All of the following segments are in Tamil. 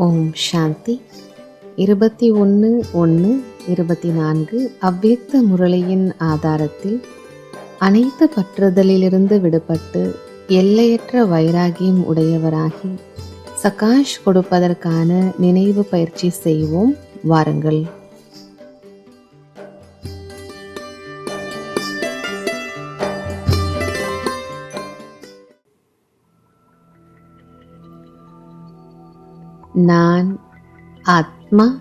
ஓம் சாந்தி. இருபத்தி ஒன்று ஒன்று இருபத்தி நான்கு அவ்வியக்த முரளியின் ஆதாரத்தில் அனைத்து பற்றுதலிலிருந்து விடுபட்டு எல்லையற்ற வைராகியம் உடையவராகி சகாஷ் கொடுப்பதற்கான நினைவு பயிற்சி செய்வோம். வாருங்கள். நான் ஆத்மா.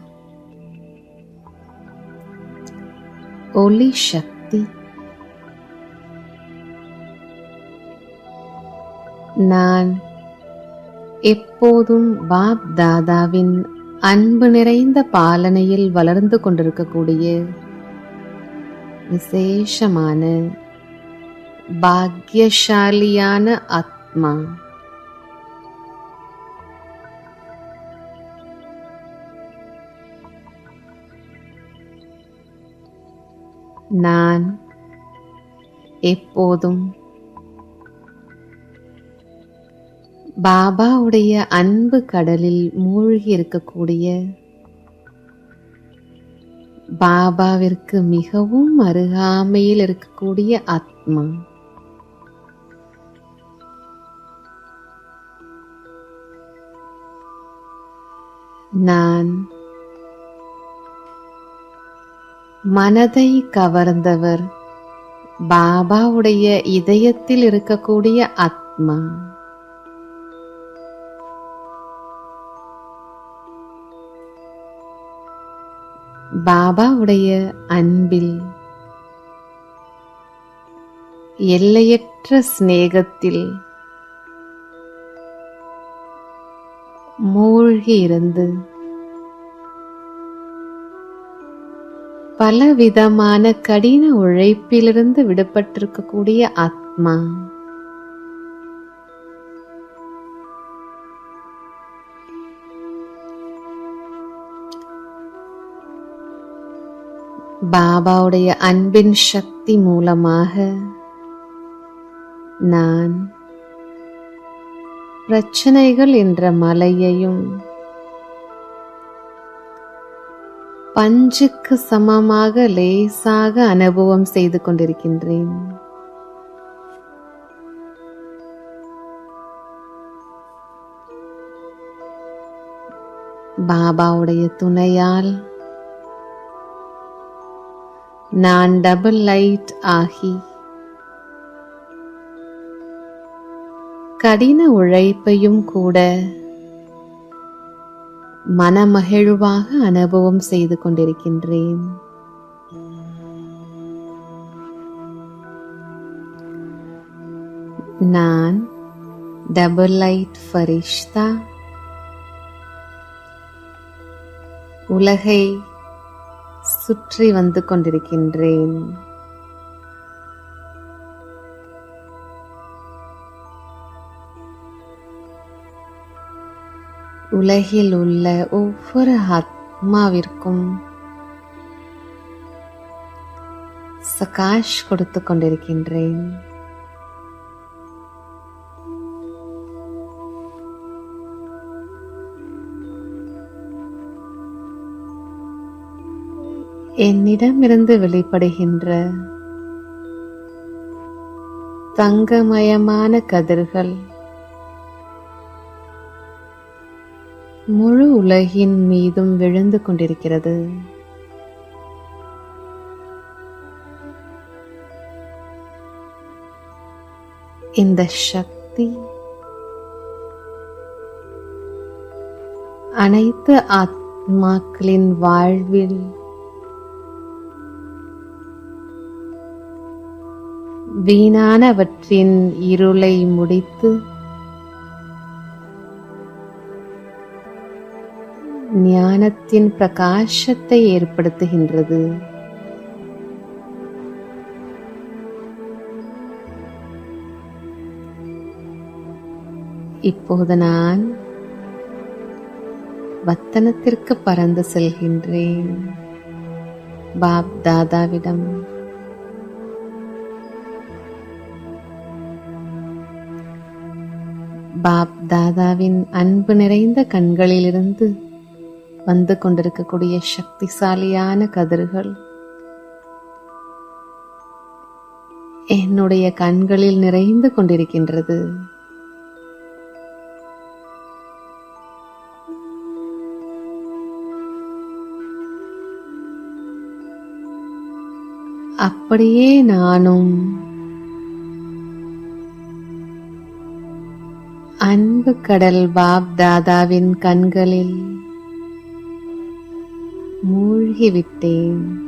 ஒளி சக்தி. நான் எப்போதும் பாப் தாதாவின் அன்பு நிறைந்த பாலனையில் வளர்ந்து கொண்டிருக்கக்கூடிய விசேஷமான பாக்யசாலியான ஆத்மா. நான் எப்போதும் பாபாவுடைய அன்பு கடலில் மூழ்கி இருக்கக்கூடிய பாபாவிற்கு மிகவும் அருகாமையில் இருக்கக்கூடிய ஆத்மா. நான் மனதை கவர்ந்தவர். பாபாவுடைய இதயத்தில் இருக்கக்கூடிய ஆத்மா. பாபாவுடைய அன்பில் எல்லையற்ற சிநேகத்தில் மூழ்கி இருந்து பலவிதமான கடின உழைப்பிலிருந்து விடுபட்டிருக்கக்கூடிய ஆத்மா. பாபாவுடைய அன்பின் சக்தி மூலமாக நான் பிரச்சனைகள் என்ற மலையையும் பஞ்சுக்கு சமமாக லேசாக அனுபவம் செய்து கொண்டிருக்கின்றேன். பாபாவுடைய துணையால் நான் டபுள் லைட் ஆகி கடின உழைப்பையும் கூட மனமகிழ்வாக அனுபவம் செய்து கொண்டிருக்கின்றேன். நான் டபுள் லைட் ஃபரிஷ்தா. உலகை சுற்றி வந்து கொண்டிருக்கின்றேன். உலகில் உள்ள ஒவ்வொரு ஆத்மாவிற்கும் சகாஷ் கொடுத்து கொண்டிருக்கின்றேன். என்னிடமிருந்து வெளிப்படுகின்ற தங்கமயமான கதிர்கள் முழு உலகின் மீதும் விழுந்து கொண்டிருக்கிறது. இந்த சக்தி அனைத்து ஆத்மாக்களின் வாழ்வில் வீணானவற்றின் இருளை முடித்து ஞானத்தின் பிரகாசத்தை ஏற்படுத்துகின்றது. இப்போது நான் வத்தனத்திற்கு பறந்து செல்கின்றேன். பாப் தாதாவிடம் பாப் தாதாவின் அன்பு நிறைந்த கண்களிலிருந்து வந்து கொண்டிருக்கக்கூடிய சக்திசாலியான கதிர்கள். என்னுடைய கண்களில் நிறைந்து கொண்டிருக்கின்றது. அப்படியே நானும் அன்பு கடல் பாப் தாதாவின் கண்களில் மூழ்கிவிட்டேன்.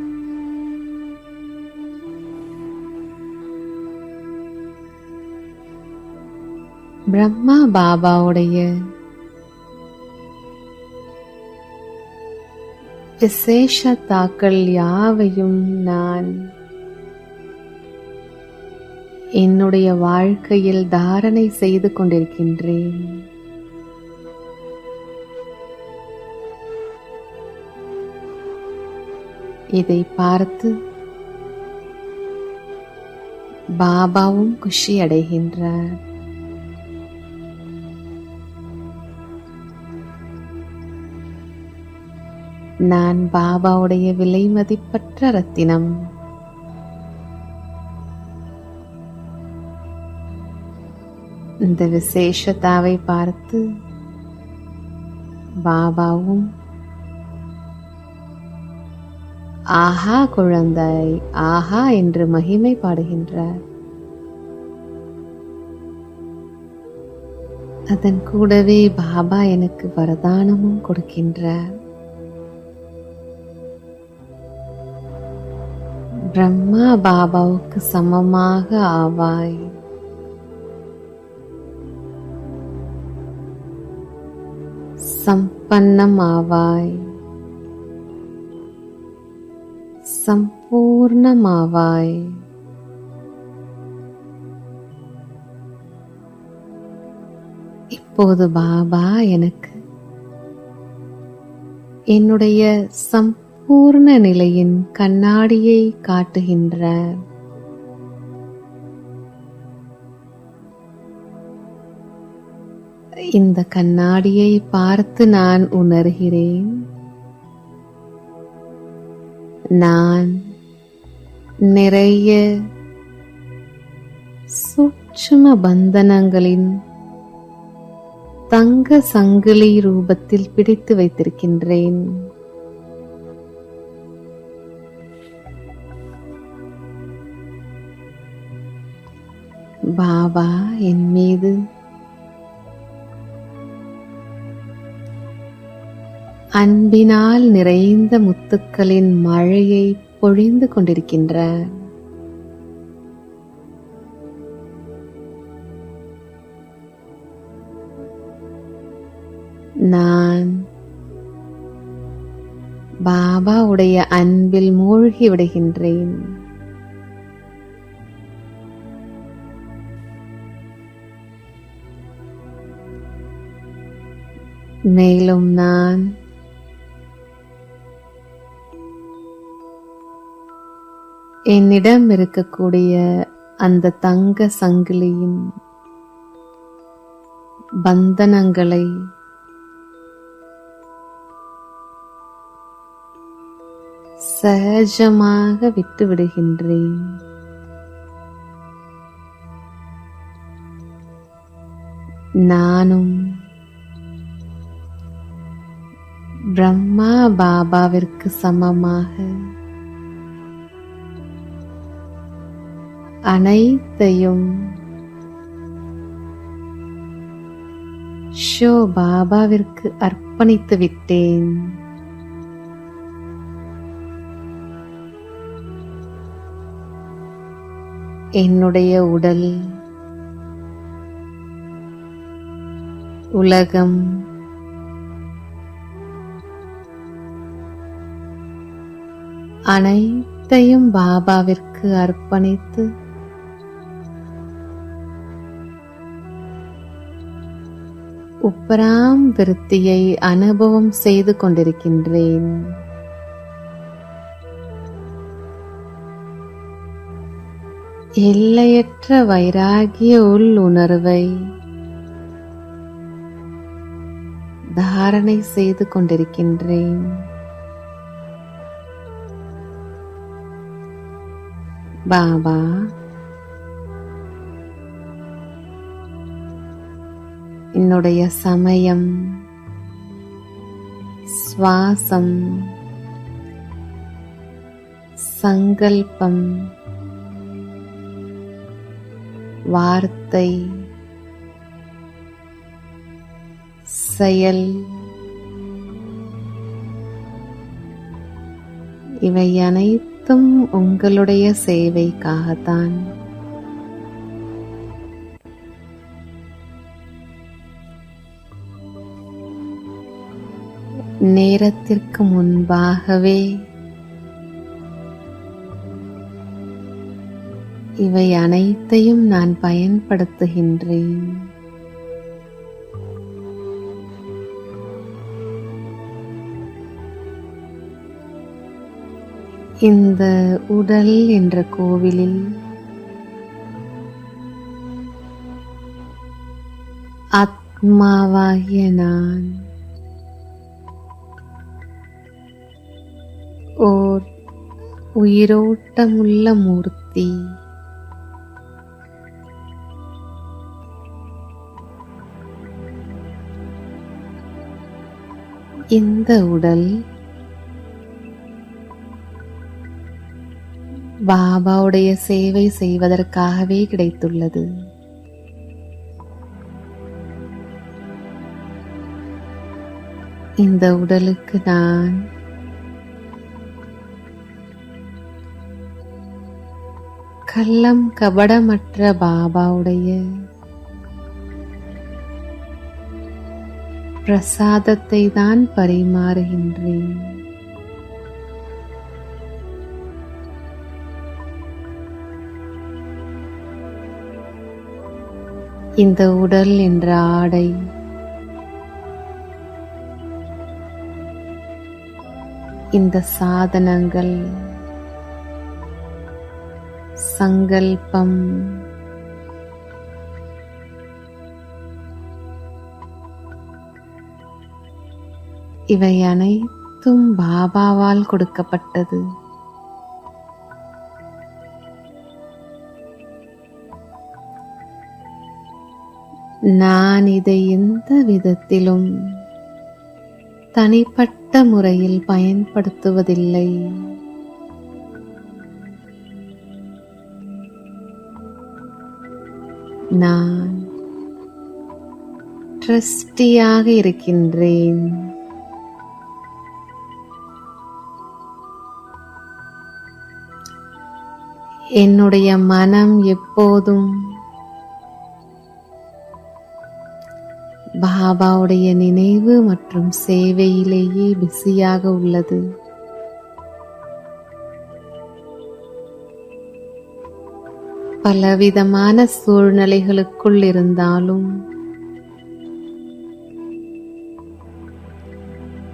பிரம்மா பாபாவுடைய விசேஷ தாக்கள் யாவையும் நான் என்னுடைய வாழ்க்கையில் தாரணை செய்து கொண்டிருக்கின்றேன். இதை பார்த்து பாபாவும் குஷி அடைகின்றார். நான் பாபாவுடைய விலை மதிப்பற்ற ரத்தினம். இந்த விசேஷத்தாவை பார்த்து பாபாவும் ஆஹா குழந்தை ஆஹா என்று மகிமை பாடுகின்றார் அதன் கூடவே பாபா எனக்கு வரதானமும் கொடுக்கின்றார் பிரம்மா பாபாவுக்கு சமமாக ஆவாய். சம்பன்னம் ஆவாய். சம்பூர்ணமாவாய் இப்போது பாபா எனக்கு என்னுடைய சம்பூர்ண நிலையின் கண்ணாடியை காட்டுகின்றார் இந்த கண்ணாடியை பார்த்து நான் உணர்கிறேன் நான் நிறைய சூட்சும பந்தனங்களின் தங்க சங்கிலி ரூபத்தில் பிடித்து வைத்திருக்கின்றேன். பாபா என் மீது அன்பினால் நிறைந்த முத்துக்களின் மழையை பொழிந்து கொண்டிருக்கின்ற நான் பாபாவுடைய அன்பில் மூழ்கி விடுகின்றேன். மேலும் நான் என்னிடம் இருக்கக்கூடிய அந்த தங்க சங்கிலியின் பந்தனங்களை சகஜமாக விட்டு விடுகின்றேன் நானும் பிரம்மா பாபாவிற்கு சமமாக அனைத்தையும். ஷோ பாபாவிற்கு அர்ப்பணித்து விட்டேன். என்னுடைய உடல் உலகம் அனைத்தையும் பாபாவிற்கு அர்ப்பணித்து உப்பராம் விருத்தியை அனுபவம் செய்து கொண்டிருக்கின்றேன். எல்லையற்ற வைராகிய உள் உணர்வை தாரணை செய்து கொண்டிருக்கின்றேன். பாபா என்னுடைய சமயம். சுவாசம். சங்கல்பம். வார்த்தை. செயல். இவை அனைத்தும் உங்களுடைய சேவைக்காகத்தான். நேரத்திற்கு முன்பாகவே இவை அனைத்தையும் நான் பயன்படுத்துகின்றேன். இந்த உடல் என்ற கோவிலில் ஆத்மாவாகிய நான் ஓர் உயிரோட்டமுள்ள மூர்த்தி. இந்த உடல் பாபாவுடைய சேவை செய்வதற்காகவே கிடைத்துள்ளது. இந்த உடலுக்கு நான் கள்ளம் கபடமற்ற பாபாவுடைய பிரசாதத்தை தான் பரிமாறுகின்றேன். இந்த உடல் என்ற ஆடை இந்த சாதனங்கள் சங்கல்பம். இவை அனைத்தும் பாபாவால் கொடுக்கப்பட்டது. நான் இதை எந்த விதத்திலும் தனிப்பட்ட முறையில் பயன்படுத்துவதில்லை. நான் ட்ரஸ்டியாக இருக்கின்றேன். என்னுடைய மனம் எப்போதும் பாபாவுடைய நினைவு மற்றும் சேவையிலேயே பிஸியாக உள்ளது. பலவிதமான சூழ்நிலைகளுக்குள் இருந்தாலும்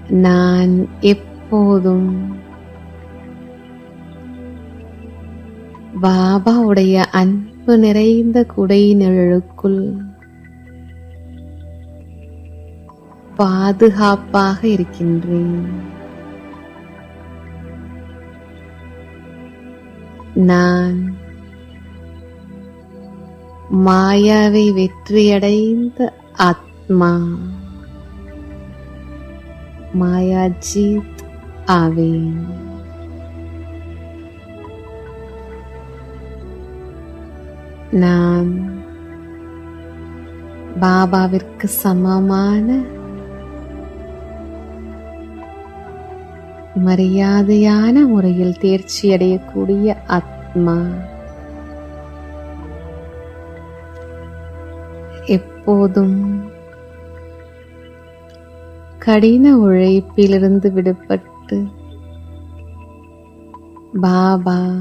நான் எப்போதும் பாபாவுடைய அன்பு நிறைந்த குடை நிழலுக்குள் பாதுகாப்பாக இருக்கின்றேன். நான் மாயாவை வெற்றியடைந்த ஆத்மா. மாயாஜித் ஆவேன். நான் பாபாவிற்கு சமமான மரியாதையான முறையில் தேர்ச்சி அடையக்கூடிய ஆத்மா. போதும். கடின உழைப்பிலிருந்து விடுபட்டு பாபா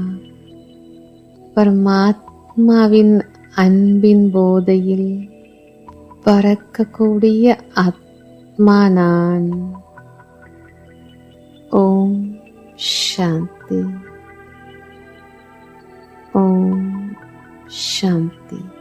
பரமாத்மாவின் அன்பின் போதையில் பறக்கக்கூடிய ஆத்மா நான். ஓம் சாந்தி. ஓம் சாந்தி.